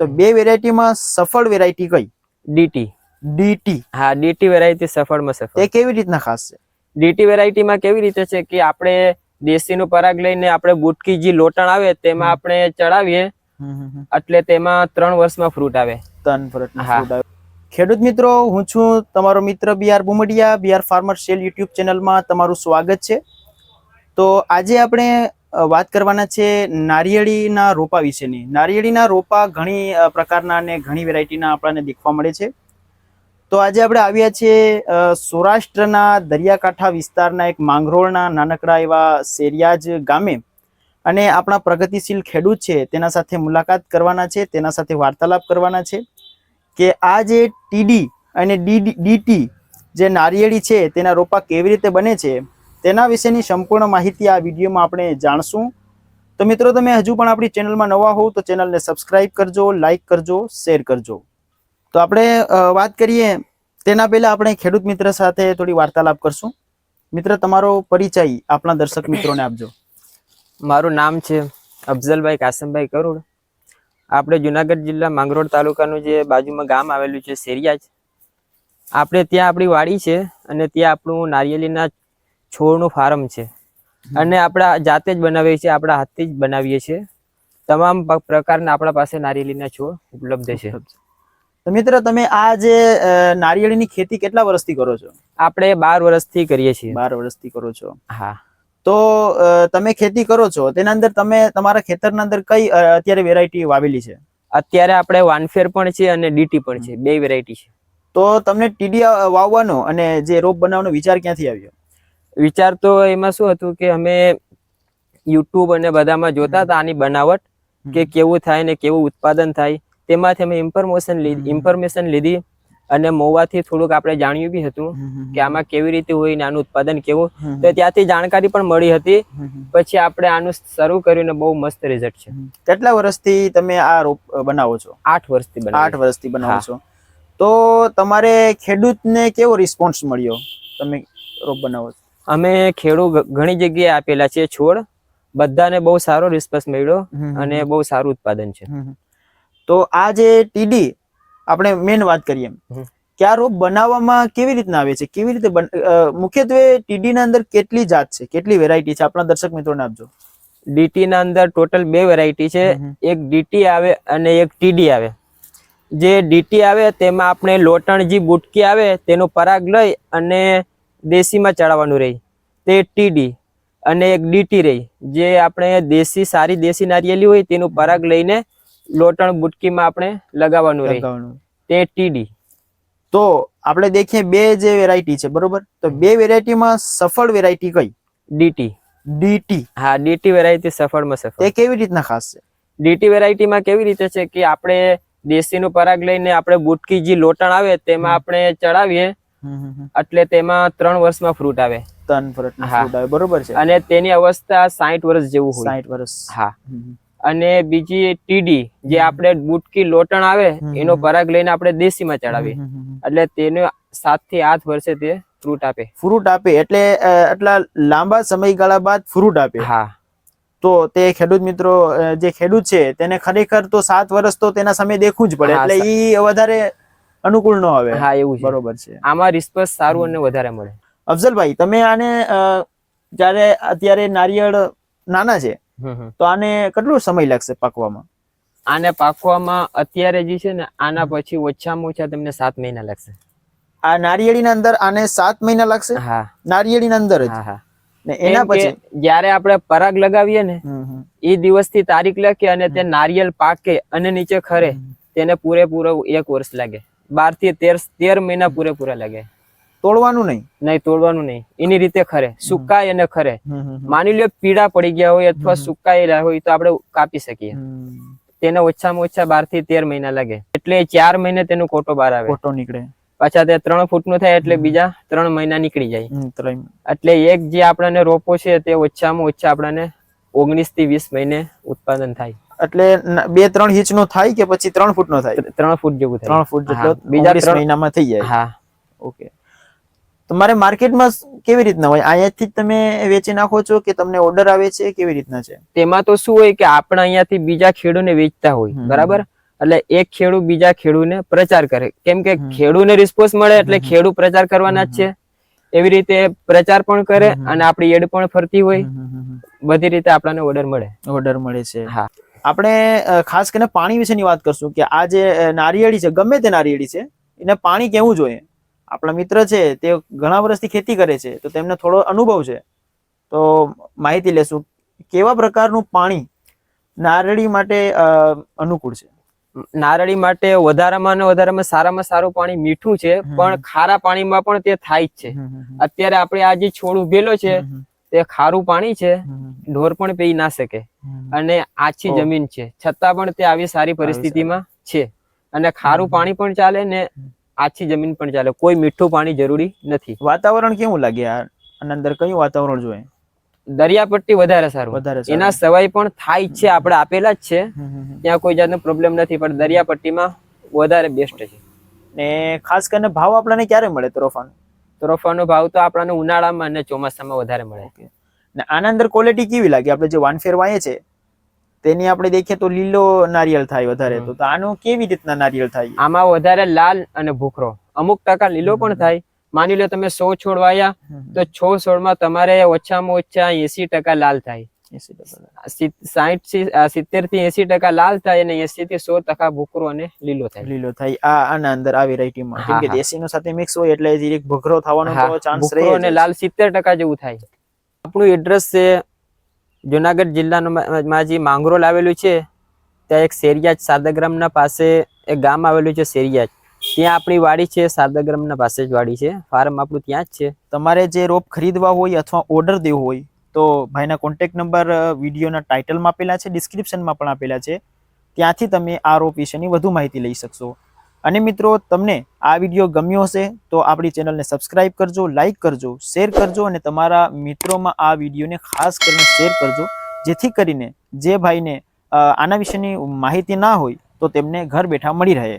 તો બે વેરાયટીમાં સફળ વેરાયટી કઈ? ડીટી. ડીટી. હા ડીટી વેરાયટી સફળમાં સફળ. એ કેવી રીતના ખાસ છે? ડીટી વેરાયટીમાં કેવી રીતે છે કે આપણે દેશીનું પરાગ લઈને આપણે બુટકી જે લોટણ આવે તેમાં આપણે ચડાવીએ. એટલે તેમાં ત્રણ વર્ષમાં ફ્રૂટ આવે. ત્રણ ફ્રૂટ હા. ફૂડ ખેડૂત મિત્રો હું છું તમારો મિત્ર BR Bumdiya BR farmer cell YouTube ચેનલમાં તમારું સ્વાગત છે. તો આજે આપણે વાત કરવાના છે નારિયેળીના રોપા વિશેની. નારિયેળીના રોપા ઘણી પ્રકારના અને ઘણી વેરાયટીના આપણને દેખવા મળે છે. તો આજે આપણે આવ્યા છીએ સૌરાષ્ટ્રના દરિયાકાંઠા વિસ્તારના એક માંગરોળના નાનકડા એવા સેરિયાજ ગામે. અને આપણા પ્રગતિશીલ ખેડૂત છે, તેના સાથે મુલાકાત કરવાના છે, તેના સાથે વાર્તાલાપ કરવાના છે કે આ જે ટીડી અને ડીડી ડીટી જે નારિયેળી છે, તેના રોપા કેવી રીતે બને છે? તેના વિશેની સંપૂર્ણ માહિતી આ વિડીયોમાં આપણે જાણશું. તો મિત્રો, તમે હજુ પણ આપણી ચેનલમાં નવા હોવ તો ચેનલને સબસ્ક્રાઇબ કરજો લાઈક કરજો, શેર કરજો. તો આપણે વાત કરીએ. તેના પહેલા આપણે ખેડૂત મિત્ર સાથે થોડી વાર્તાલાપ કરશું. મિત્ર, તમારો પરિચય આપણા દર્શક મિત્રોને આપજો. મારું નામ છે અફઝલભાઈ કાસમભાઈ કરોડ. આપણે જુનાગઢ જિલ્લા માંગરોળ તાલુકાનું જે બાજુમાં ગામ આવેલું છે સેરિયાજ. આપણે ત્યાં આપણી વાડી છે અને ત્યાં આપણું નારિયેળીના છોડનું ફાર્મ છે. અને આપણા જાતે જ બનાવીએ છીએ આપણા હાથથી જ બનાવીએ છીએ. તમામ પ્રકારના આપણા પાસે નારિયેળીના છોડ ઉપલબ્ધ છે. તો મિત્ર તમે આ જે નારિયેળીની ખેતી કેટલા વર્ષથી કરો છો? આપણે બાર વર્ષથી કરીએ છીએ. બાર વર્ષથી કરો છો. હા. તો તમે ખેતી કરો છો તેના અંદર તમે તમારા ખેતરના અંદર કઈ અત્યારે વેરાયટી વાવેલી છે? અત્યારે આપણે વાનફેર પણ છે અને ડીટી પણ છે. બે વેરાયટી છે. તો તમને ટીડી વાવવાનો અને જે રોપ બનાવવાનો વિચાર ક્યાંથી આવ્યો? વિચાર તો એમાં શું હતું કે અમે યુટ્યુબ અને બધામાં જોતા હતા આની બનાવટ કે કેવું થાય ને કેવું ઉત્પાદન થાય તેમાંથી અમે ઇન્ફોર્મેશન લીધી ઇન્ફોર્મેશન લીધી અને મોવાથી થોડુંક આપણે જાણ્યું બી હતું કે આમાં કેવી રીતે હોય ને આનું ઉત્પાદન કેવું. તો ત્યાંથી જાણકારી પણ મળી હતી. પછી આપણે આનું શરૂ કર્યું ને બહુ મસ્ત રિઝલ્ટ છે. કેટલા વર્ષથી તમે આ રોપ બનાવો છો? આઠ વર્ષથી આઠ વર્ષથી બનાવો છો. તો તમારે ખેડૂતને કેવો રિસ્પોન્સ મળ્યો તમે રોપ બનાવો છો? અમે ખેડૂત ઘણી જગ્યાએ આપેલા છે છોડ. બધાને બહુ સારો રિસ્પોન્સ મળ્યો અને બહુ સારું ઉત્પાદન છે. તો આ જે ટીડી આપણે મેન વાત કરીએ. કે આ રોપ બનાવવામાં કેવી રીતના આવે છે? કેવી રીતે મુખ્યત્વે ટીડી ના અંદર કેટલી જાત છે? કેટલી વેરાયટી છે? આપણા દર્શક મિત્રોને આપજો. ડીટી ના અંદર ટોટલ બે વેરાયટી છે. એક ડીટી આવે અને એક ટીડી આવે. જે ડીટી આવે તેમાં આપણે લોટણ જે બુટકી આવે તેનો પરાગ લઈ અને દેશીમાં ચડાવવાનું રહી. તે ટીડી અને એક ડીટી રહી. જે આપણે દેશી સારી દેશી નારિયેલી હોય તેનું પરાગ લઈને લોટણ બુટકીમાં આપણે લગાવવાનું રહી. તે ટીડી તો આપણે દેખીએ બે જે વેરાયટી છે બરોબર? તો બે વેરાયટીમાં સફળ વેરાયટી કઈ? ડીટી ડીટી હા ડીટી વેરાયટી સફળમાં સફળ. તે કેવી રીતના ખાસ છે? ડીટી વેરાયટીમાં કેવી રીતે છે કે આપણે દેશીનું પરાગ લઈને આપણે બુટકી જે લોટણ આવે તેમાં આપણે ચડાવીએ એટલે તેમાં ત્રણ વર્ષમાં ફ્રૂટ આવે. ત્રણ ફરટનો હા. આવે. બરોબર છે. અને તેની અવસ્થા સાઠ વર્ષ જેવું હોય. 60 વર્ષ. હા. અને બીજી ટીડી જે આપણે બુટકી લોટણ આવે એનો પરાગ લઈને આપણે દેશીમાં ચડાવીએ. એટલે તેને સાતથી આઠ વર્ષે તે ફ્રૂટ આપે. ફ્રૂટ આપે. એટલે એટલા આટલા લાંબા સમયગાળા બાદ ફ્રૂટ આપે. હા. તો તે ખેડૂત મિત્રો જે ખેડૂત છે તેને ખરેખર તો સાત વર્ષ તો તેના સામે દેખવું જ પડે. એટલે ઈ વધારે અનુકૂળ ન આવે. હા એવું છે. બરોબર છે. આમાં રિસ્પોન્સ સારું અને વધારે મળે. અફઝલભાઈ તમે આને જ્યારે અત્યારે નારિયેળ નાના છે. તો આને કેટલો સમય લાગશે પાકવામાં? આને પાકવામાં અત્યારે જે છે ને આના પછી ઓછામાં ઓછા તમને સાત મહિના લાગશે. આ નારિયેળીના અંદર આને સાત મહિના લાગશે? હા. નારિયેળીના અંદર જ? હા ને એના પછી? જ્યારે આપણે પરાગ લગાવીએ ને એ દિવસ એ દિવસથી તારીખ લખીએ અને તે નારિયેળ પાકે અને નીચે ખરે તેને પૂરેપૂરો એક વર્ષ લાગે. બારથી તેર તેર મહિના પૂરેપૂરા લાગે. તોડવાનું નહીં? નહીં તોડવાનું નહીં. એની રીતે ખરે. સુકાય અને ખરે. માની લો પીડા પડી ગયા હોય અથવા સુકાયેલા હોય તો આપણે કાપી શકીએ. તેને ઓછામાં ઓછા બારથી તેર મહિના લાગે. એટલે ચાર મહિને તેનો કોટો બહાર આવે. કોટો નીકળે. પાછા તે ત્રણ ફૂટનું થાય એટલે બીજા ત્રણ મહિના નીકળી જાય. એટલે એક જે આપણને રોપો છે તે ઓછામાં ઓછા આપણને ઓગણીસથી વીસ મહિને ઉત્પાદન થાય. એટલે બે ત્રણ ઇંચ નો થાય કે પછી ત્રણ ફૂટ નો થાય ત્રણ ફૂટ જેવું થાય. ત્રણ ફૂટ જેટલો બીજા મહિનામાં થઈ જાય. હા. ઓકે. તમારે માર્કેટમાં કેવી રીતના હોય? અહીંયાથી તમે વેચી નાખો છો કે તમને ઓર્ડર આવે છે? કેવી રીતના છે? તેમાં તો શું હોય કે આપણે અહીંયાથી બીજા ખેડૂને વેચતા હોય બરાબર? એટલે એક ખેડૂ બીજા ખેડૂને પ્રચાર કરે. કેમ કે ખેડૂને રિસ્પોન્સ મળે એટલે ખેડૂ પ્રચાર કરવાના જ છે. એવી રીતે પ્રચાર પણ કરે અને આપણી એડ પણ ફરતી હોય. બધી રીતે આપણને ઓર્ડર મળે. ઓર્ડર મળે છે. હા. આપણે ખાસ કરીને પાણી વિશેની વાત કરશું કે આ જે નારિયેળી છે ગમે તે નારિયેળી છે એને પાણી કેવું જોઈએ? આપણા મિત્ર છે તે ઘણા વર્ષથી ખેતી કરે છે તો તેમને થોડો અનુભવ છે. તો માહિતી લેશું કેવા પ્રકારનું પાણી નારળી માટે અનુકૂળ છે? નારળી માટે વધારામાં ને વધારામાં સારામાં સારું પાણી મીઠું છે પણ ખારા પાણીમાં પણ તે થાય જ છે. અત્યારે આપણે આ જે છોડ ઉભેલો છે તે ખારું પાણી છે ઢોર પણ પી ના શકે. અને આછી જમીન છે. છતાં પણ તે આવી સારી પરિસ્થિતિમાં છે. અને ખારું પાણી પણ ચાલે ને આછી જમીન પણ ચાલે. કોઈ મીઠું પાણી જરૂરી નથી. વાતાવરણ કેવું લાગે આના અંદર કયું વાતાવરણ જોઈએ? દરિયાપટ્ટી વધારે સારું. વધારે એના સવાય પણ થાય છે આપણે આપેલા જ છે. ત્યાં કોઈ જાતનો પ્રોબ્લેમ નથી પણ દરિયાપટ્ટીમાં વધારે બેસ્ટ છે. ને ખાસ કરીને ભાવ આપણને ક્યારે મળે તરોફાનો તોરફાનો ભાવ તો આપણને ઉનાળામાં અને ચોમાસામાં વધારે મળે. ને આના અંદર ક્વોલિટી કેવી લાગે? આપણે જે વાનફેર વાઈએ છે તેની આપણે દેખીએ તો લીલો નારિયેળ થાય વધારે તો. આનો આનું કેવી રીતના નારિયેળ થાય? આમાં વધારે લાલ અને ભૂખરો. અમુક ટકા લીલો પણ થાય. માની લો તમે સો છોડ વાયા તો છ છોડમાં તમારે ઓછામાં ઓછા એસી ટકા લાલ થાય. સિત્તેરથી એસી ટકા લાલ થાય અને એસી થી સો ટકા ભૂખરો અને લીલો થાય. લીલો થાય. આ આના અંદર આ વેરાયટીમાં કેમ કે હા. દેશીનો સાથે મિક્સ હોય એટલે એક ભઘરો થવાનો ચાન્સ ભૂખરો અને લાલ સિત્તેર ટકા જેવું થાય. આપણું એડ્રેસ છે જુનાગઢ જિલ્લામાં જે માંગરોળ આવેલું છે. ત્યાં એક શેરિયાજ સાદાગ્રામના પાસે એક ગામ આવેલું છે શેરિયાજ. ત્યાં આપણી વાડી છે સાદાગ્રામના પાસે જ વાડી છે. ફાર્મ આપણું ત્યાં જ છે. તમારે જે રોપ ખરીદવા હોય અથવા ઓર્ડર દેવો હોય તો ભાઈના કોન્ટેક નંબર વિડીયોના ટાઇટલમાં આપેલા છે ડિસ્ક્રિપ્શનમાં પણ આપેલા છે. ત્યાંથી તમે આ રોપ વિશેની વધુ માહિતી લઈ શકશો. અને મિત્રો, તમને આ વીડિયો ગમ્યો હશે, તો આપણી ચેનલને સબસ્ક્રાઇબ કરજો લાઇક કરજો શેર કરજો અને તમારા મિત્રોમાં આ વિડીયોને ખાસ કરીને શેર કરજો. જેથી કરીને જે ભાઈને આના વિશેની માહિતી ના હોય, તો તેમને ઘર બેઠા મળી રહે.